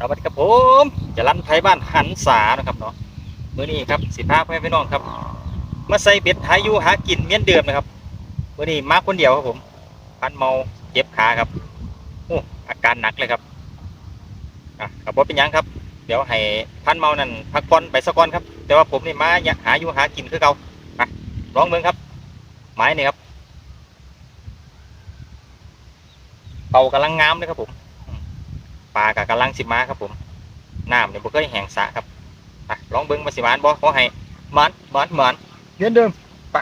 สวัสดีครับผมจะรันไทยบ้านหันษานะครับเนาะมื้อนี้ครับสิพาพ่อแม่พี่น้องครับ มาใส่เบ็ดหาอยู่หากินเมียนเดิมนะครับมื้อนี้มาคนเดียวครับผม พันเมาเจ็บขาครับโอ้อาการหนักเลยครับอะครับบ่เป็นยังครับ เดี๋ยวให้พันเมานั่นพักผ่อนไปสักก่อนครับ แต่ว่าผมนี่มาหาอยู่หากินคือเก่าอะลองเบิ่งครับไม้นี่ครับเป่ากำลังงามเลยครับผม ปลากกำลังสิมาครับผมน้ำเนี่ยบ่เคยแห้งสระครับอะลองเบิ้งมาสิหมานบ่ขอให้หมันหมันหมันเหมือนเดิมไป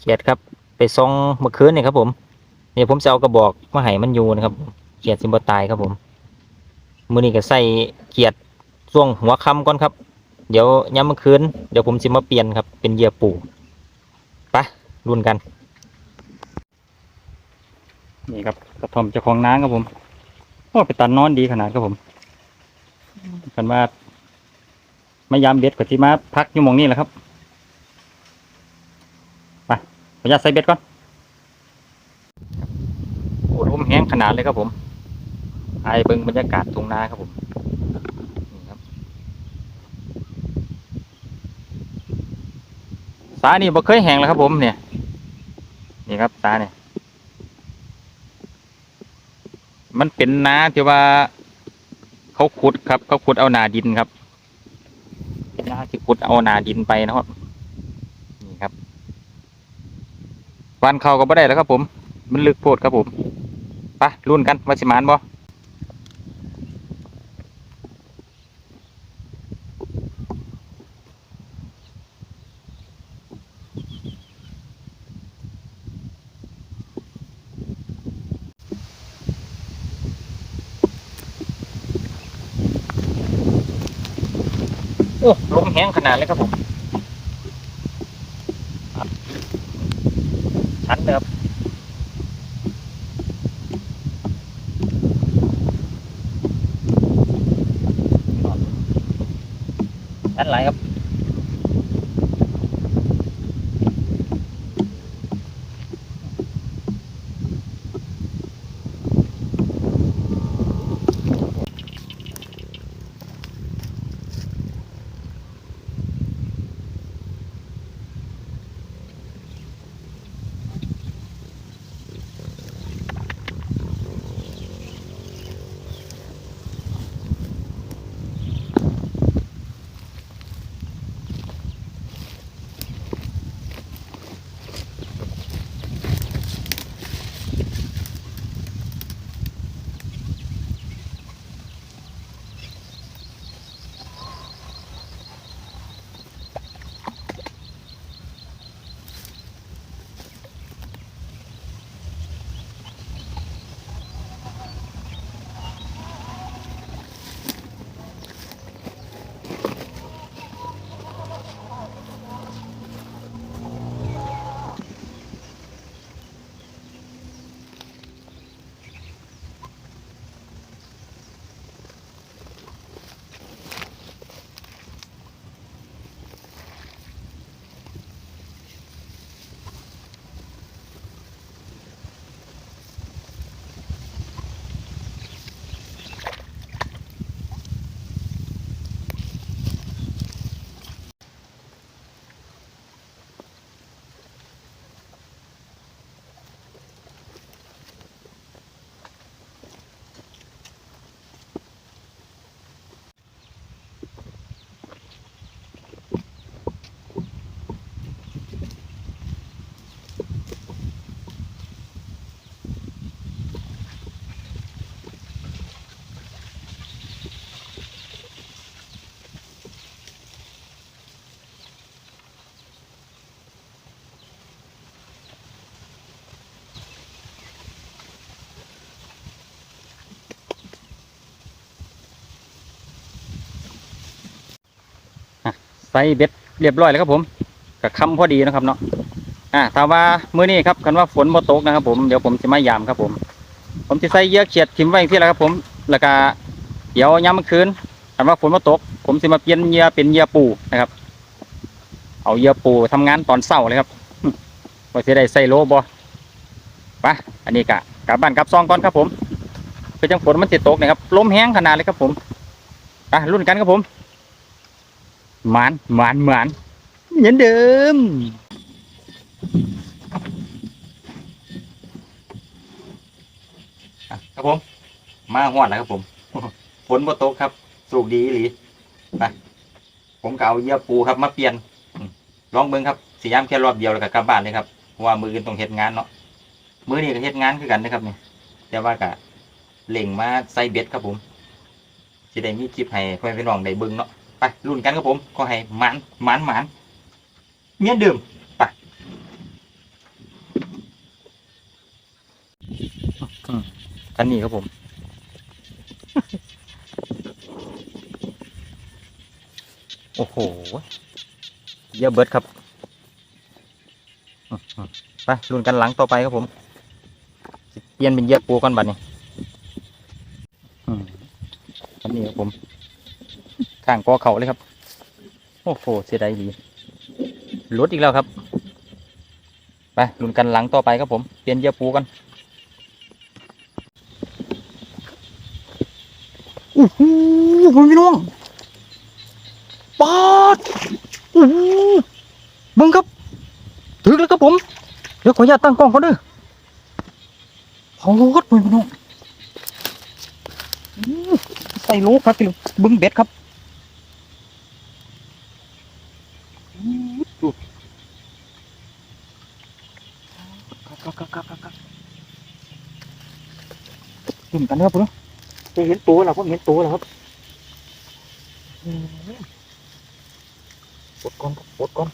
เขียดครับไปซองเมื่อคืนนี่ครับผมเนี่ยผมจะเอากระบอกมาให้มันอยู่นะครับเขียดสิบ่ตายครับผมมื้อนี้ก็ใส่เขียดช่วงหัวค่ำก่อนครับ เดี๋ยวย้ำเมื่อคืนเดี๋ยวผมสิมาเปลี่ยนครับเป็นเหยื่อปูไป รุ่นกัน นี่ครับกระท่อมเจ้าของน้ำครับผมโอ้ไปตันนอนดีขนาดครับผมกันว่าไม่ยามเบ็ดกับที่มาพักอยู่หมองนี่แหละครับไปขออนุญาตใส่เบ็ดก่อนโอ้ลมแห้งขนาดเลยครับผมไอเบิงบรรยากาศตรงนาครับผมนี่ครับสานี่บ่เคยแห้งแล้วครับผมเนี่ย นี่ครับตาเนี่ยมันเป็นนาที่ว่า เขาขุดครับ เขาขุดเอานาดินครับเป็นนาที่ขุดเอานาดินไปนะครับนี่ครับวันเขาก็ไม่ได้แล้วครับผม มันลึกโพดครับผมไปรุ่นกันว่าสิมานบ่ โอ้ลมแห้งขนาดเลยครับผมชันเลยครับชันไหลครับ ใส่เบ็ดเรียบร้อยแล้วครับผมกับคำพอดีนะครับเนาะอ่าถามว่ามื้อนี้ครับคันว่าฝนบ่ตกนะครับผมเดี๋ยวผมจะมายามครับผม ผมจะใส่เยื่อเขียดทิมไว้ที่แล้วครับผม แล้วก็เดี๋ยวยามมื้อคืนคันว่าฝนบ่ตก ผมจะมาเปลี่ยนเหยื่อเป็นเหยื่อปูนะครับ เอาเหยื่อปูทำงานตอนเช้าเลยครับว่าสิได้ใส่โลบ่ไปอันนี้กะกลับบ้านกลับซองก่อนครับผมเพื่อจังฝนมันติดตกนะครับลมแห้งขนาดเลยครับผมไปรุ่นกันครับผม หมานหมานหมานเหมือนเดิม ครับผม มาหอดแล้วครับผมฝนบ่ตกครับสูกดีอีหลีไปผมก็เอาเยื่อปูครับมาเปลี่ยนลองเบิ่งครับสียามแค่รอบเดียวแล้วก็กลับบ้านเลยครับเพราะว่ามืออื่นต้องเฮ็ดงานเนาะมือนี้ก็เฮ็ดงานคือกันนะครับเนี่ยแต่ว่าก็เล่งมาใส่เบ็ดครับผมสิได้มีคลิปให้พ่อแม่พี่น้องได้เบิ่งเนาะ ไปรุ่นกันครับผมขอให้หมานหมานหมานเมียนเดิมไปอืมคันนี้ครับผมโอ้โหเยอะเบิดครับไปรุ่นกันหลังต่อไปครับผมเปลี่ยนเป็นเยอะปูก่อนบัดนี้อืมอันนี้ครับผม ข้างกอเขาเลยครับ โอ้โหเสียดายดีลดอีกแล้วครับ ไปรุ่นกันหลังต่อไปครับผม เปลี่ยนเยอปูกันโอ้โหพี่น้องปาดโอ้โหมึงครับ ถึงแล้วครับผม เดี๋ยวขออนุญาตตั้งกล้องเขาด้วยเขารถเลยพี่น้องใส่โลครับพี่น้องบึงเบ็ดครับอื้อดูครับครับครับครับครับดุ่ม กันนะครับพี่น้องจะเห็นตัวแล้วผมเห็นตัวแล้วครับอื้อปลดก่อนครับปลดก่อน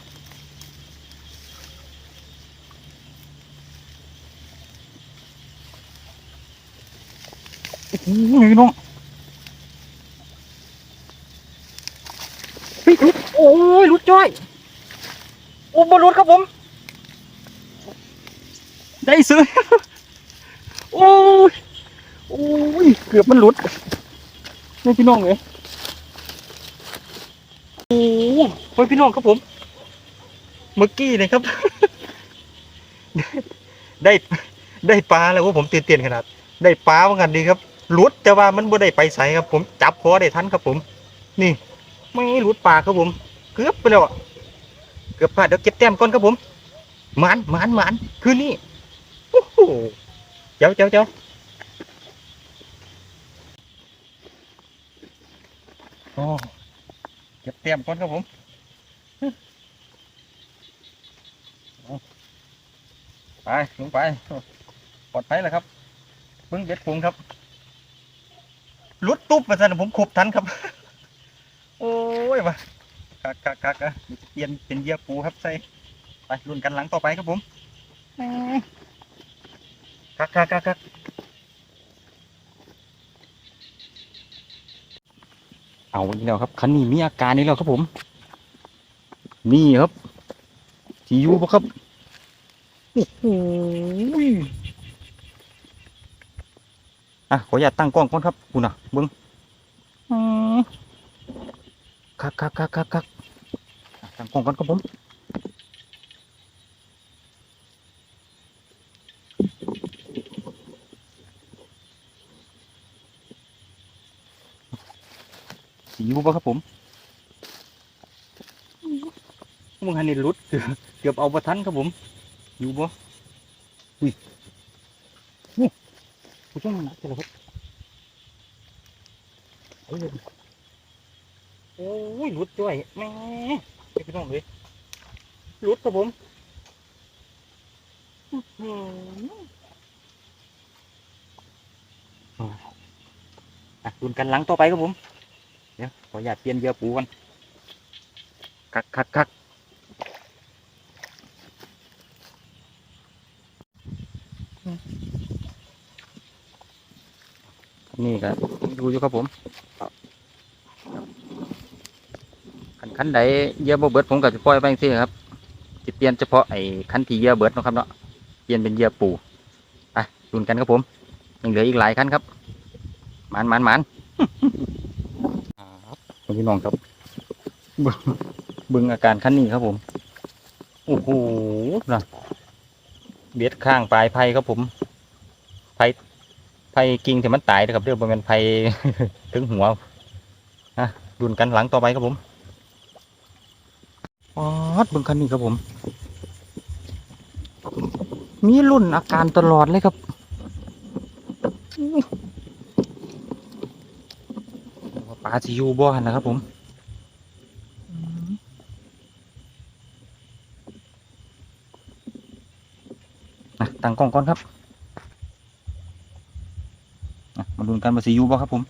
โอ้โหพี่น้องเฮ้ยหลุดโอ้ยหลุดจ้อยโอ้บอลลุดครับผม ได้ซื้อ โอ้ยโอ้ย เกือบมันหลุดนี่พี่น้องเลยโอ้โหเฮ้ยพี่น้องครับผม เมื่อกี้นะครับ ได้ได้ปลาแล้วว่าผมเตียนๆขนาด ได้ปลาเหมือนกันดีครับหลุดแต่ว่ามันบ่ได้ไปใส่ครับ ผม จับพอได้ทันครับผม นี่ ไม่หลุดปลาครับผม เกือบไปแล้วอะเกือบพลาดเดี๋ยวเก็บแต้มก่อนครับผมหมานหมานหมานคืนนี้โอ้โหเจ้าเจ้าเจ้า โอ้เก็บแต้มก่อนครับผมไปลงไปปลอดภัยแล้วครับเพิ่งเบ็ดพุงครับหลุดตุ๊บมาสั่นผมขบทันครับ โอ้ยมาคักคักคักอะเดี๋ยวจะเปลี่ยนเป็นเหยื่อปูครับใส่ไปรุ่นกันหลังต่อไปครับผมแหม่คักคักคักคัก เอาอีกแล้วครับคันนี้มีอาการอีกแล้วครับผม นี่ครับที่อยู่ปะครับโอ้โหยอะขออย่าตตั้งกล้องก่อนครับคุณอะเบิ้งอืมคักคักคักคักคักตั้งกล้องก่อนครับผม สีอยู่ปะครับผมมึงหันนี่หลุดเกือบเอาประทันครับผม อยู่บ่อุ้ยโอ้ผู้ช่วยมันหนักจังเลยครับโอ้ยหลุดด้วยแม่พี่น้องเลยหลุดครับผมอะดุนกันหลังต่อไปครับผม ออยากเปลี่ยนเหยื่อปูกันคักคักคักนี่ก็ดูอยู่ครับผมคันคันใดเหยื่อบ่เบิดผมก็จะปล่อยไปสิครับจะเปลี่ยนเฉพาะไอ้คันที่เหยื่อเบิดเนาะครับเนาะเปลี่ยนเป็นเหยื่อปูไปดุนกันครับผมยังเหลืออีกหลายคันครับหมันหมันหมันครับ พี่น้องครับ เบิ่งอาการคันนี้ครับผม โอ้โหนะเบ็ดข้างปลายไผ่ครับผม ไผ่ไผ่กิ่งที่มันตายนะครับเรื่องบริเวณไผ่ถึงหัวนะดุนกันหลังต่อไปครับผมอ๋อดเบิ่งคันนี้ครับผม มีรุ่นอาการตลอดเลยครับอื้อว่า ปลาสิอยูบ่หันนะครับ ผมอืมอะตั้งกล้องก่อนครับอะมาดูกันว่าสิอยูบ่ครับผม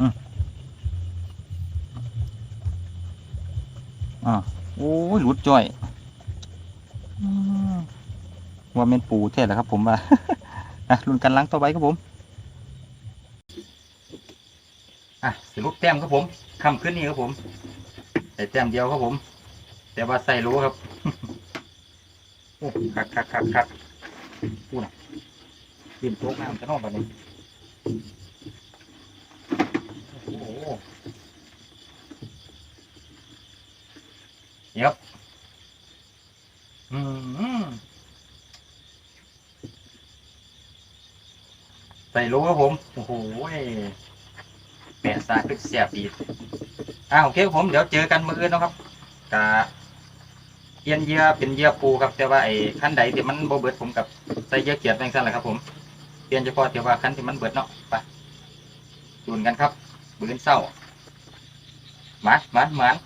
อืมอ่าโอ้ยหลุดจ่อยอืมว่าเป็นปูแท้แล้วครับ ผมว่าอะลุ้นกันหลังต่อไปครับผม อะสรุปแต้มครับผมคำขึ้นนี่ครับผมใส่แต้มเดียวครับผม แต่ว่าใส่รู้ครับโอ้คักคักคักคักพูนะเตรียมโต๊ะน้ำจะนอกแบบนี้โอ้โหเดี๋ยวอืมใส่รู้ครับผม โอ้โห แปะซาคึกเสียบดีอ่าโอเคครับผมเดี๋ยวเจอกันมืออื่นเนาะครับกะเยียนเยื่อเป็นเยื่อปูครับแต่ว่าไอ้ขั้นใดที่มันโบเบิดผมกับใส่เยื่อเกียดแบงสั้นแหละครับผมเปลี่ยนเฉพาะแต่ว่าขั้นที่มันเบิดเนาะไปดูนกันครับมือคืนเศร้าหมันหมันหมัน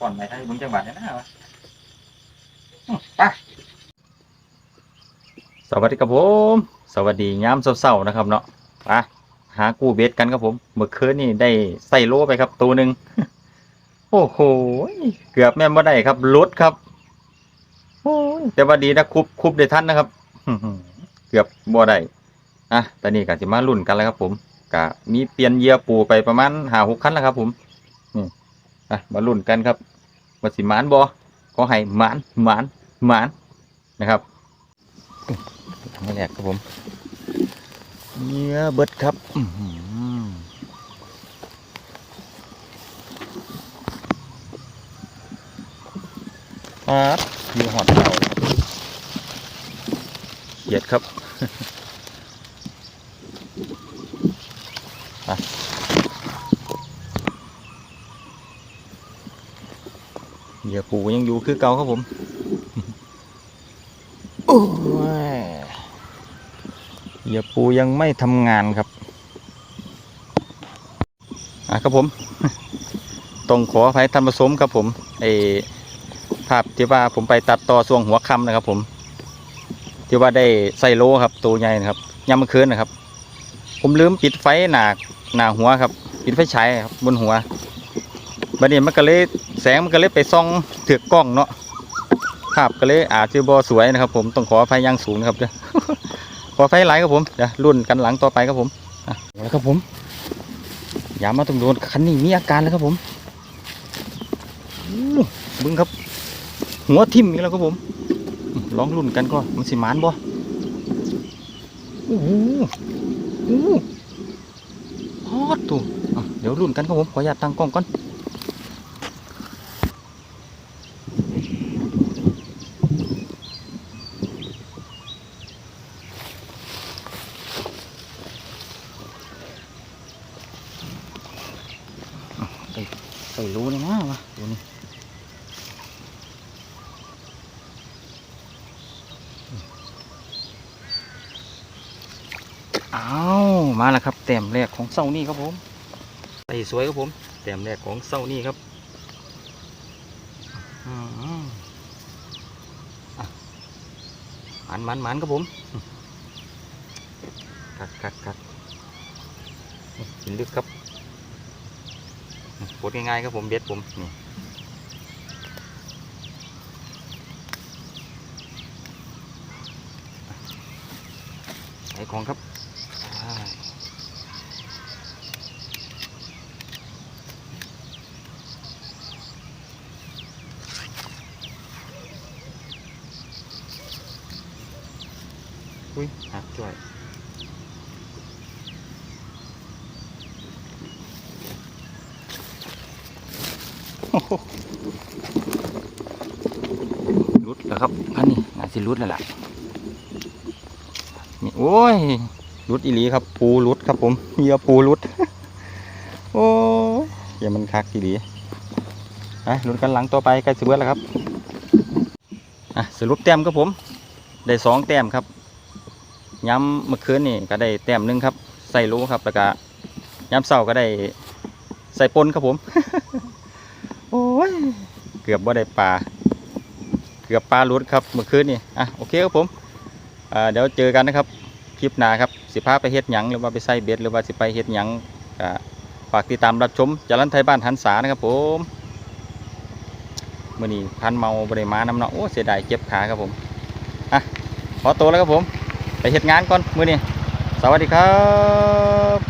ก่อนไปให้บุญจังหวัดนะวะไปสวัสดีครับผม สวัสดียามเศร้าๆนะครับเนาะไปากูเบ็ดกันครับผมเมื่อคืนนี่ได้ใส่โลไปครับ ตัวหนึ่งโอ้โหเกือบแม่บ่ได้ครับลดครับโอ้แต่ว่าดีนะคุบคุบได้ทันนะครับเกือบบ่ได้อะตอนนี้ก็จะมาลุ้นกันแล้วครับ ผมก็มีเปลี่ยนเยื่อปูไปประมาณหาหกคันแล้วครับ ผมนี่อะมาลุ้นกันครับว่าสิมานบ่ขอให้มานมานมานนะครับทำให้แรกครับผม เนื้อเบิดครับอื้อหือหอดเต่าเหยียดครับเหยื่อปูยังอยู่คือเก่าครับผม โอ้ย เหยื่อปูยังไม่ทำงานครับอะครับผมต้องขออภัยท่านผสมครับผมไอภาพที่ว่าผมไปตัดต่อช่วงหัวค่ำนะครับ ผม ที่ว่าได้ใส่โลครับ ตัวใหญ่นะครับยามเมื่อคืนนะครับ ผมลืมปิดไฟหนาหนาหัวครับ ปิดไฟฉายครับบนหัวบัดนี้มันก็เลยแสงมันก็เลยไปส่องถือกล้องเนาะภาพก็เลยอาจจะบอสวยนะครับ ผมต้องขออภัยอยังสูงนะครับเด้อ อไฟไหลครับผมเดี๋ยวรุ่นกันหลังต่อไปครับผมอะแล้วครับผมอย่ามาตรงโดนคันนี้มีอาการแล้วครับผมอู้บึ้งครับ หัวทิ่มอีกแล้วครับผมอืมลองรุ่นกันก็มันสิหมานบ่โอ้โหโอ้โหฮอดตัวอะเดี๋ยวรุ่นกันครับผมขออนุญาตตั้งกล้องก่อนใส่รู้เลยนะวะตัวนี้ อ้าวมาแล้วครับแต้มแรกของเส้านี่ครับผมใส่สวยครับผมแต้มแรกของเส้านี่ครับอืมอะมันมันมันครับผมกัดกัดกัดกินลึกครับปวดง่ายๆครับผมเบ็ดผมนี่ใส่ของครับ ใช่อุ้ย หักจ่อยโอ้โหหลุดรุดแล้วครับพันนี่น่าสิรุดแล้วล่ะนี่โอ้ยรุดอีหลีครับ ปูรุดครับผมเหยื่อปูรุด โอ้ยอย่ามันคักอีหลีไปลุ้นกันหลังต่อไปใกล้สิเบิดแล้วครับอะสรุปแต้มครับผม ได้สองแต้มครับ ย้ำเมื่อคืนนี่ก็ได้แต้มหนึงครับ ใส่โลครับแล้วก็ย้ำเสาร์ก็ได้ใส่ปนครับผม โอ้ย เกือบว่าได้ปลา เกือบปลาลุดครับเมื่อคืนนี่อะโอเคครับผมเดี๋ยวเจอกันนะครับคลิปหน้าครับสิพาไปเฮ็ดหยังหรือว่าไปใส่เบ็ดหรือว่าสิไปเฮ็ดหยังก็ฝากติดตามรับชมจรันไทยบ้านหันษานะครับผมมื่อนี้พันเมาบริมาน้ำเนาะโอ้เสียดายเจ็บขาครับผมอะขอตัวแล้วครับผม ไปเหตุงานก่อนมือนี่สวัสดีครับ